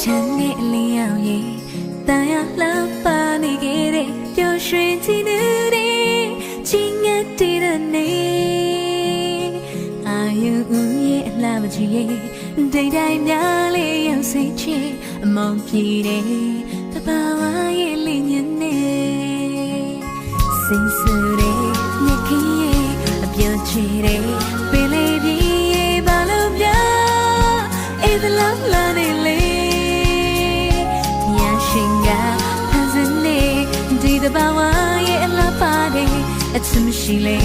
ဖြန်းတဲ့အလင်းရောင်ရဲ့တန်ရလှပါနေခဲ့တဲ့ပျော်ရွှင်ခြင်းတွေချင်းငတ်တည်တဲ့နေအာယုဦးရဲ့အလှမကြီးရဲ့ဒိတ်တိုင်းများလေးရောက်စိတ်ချအမောင်ပြေတဲ့တဘာဝရဲ့လင်းညနေစိတ်ဆူတဲ့မြက်ကြီးရဲ့အပြောင်းချေတဲ့ပင်လေးပြေရဲ့ဘာလို့များ is love တဘာဝရဲ့အလားပါတယ်အချစ်မရှိလေ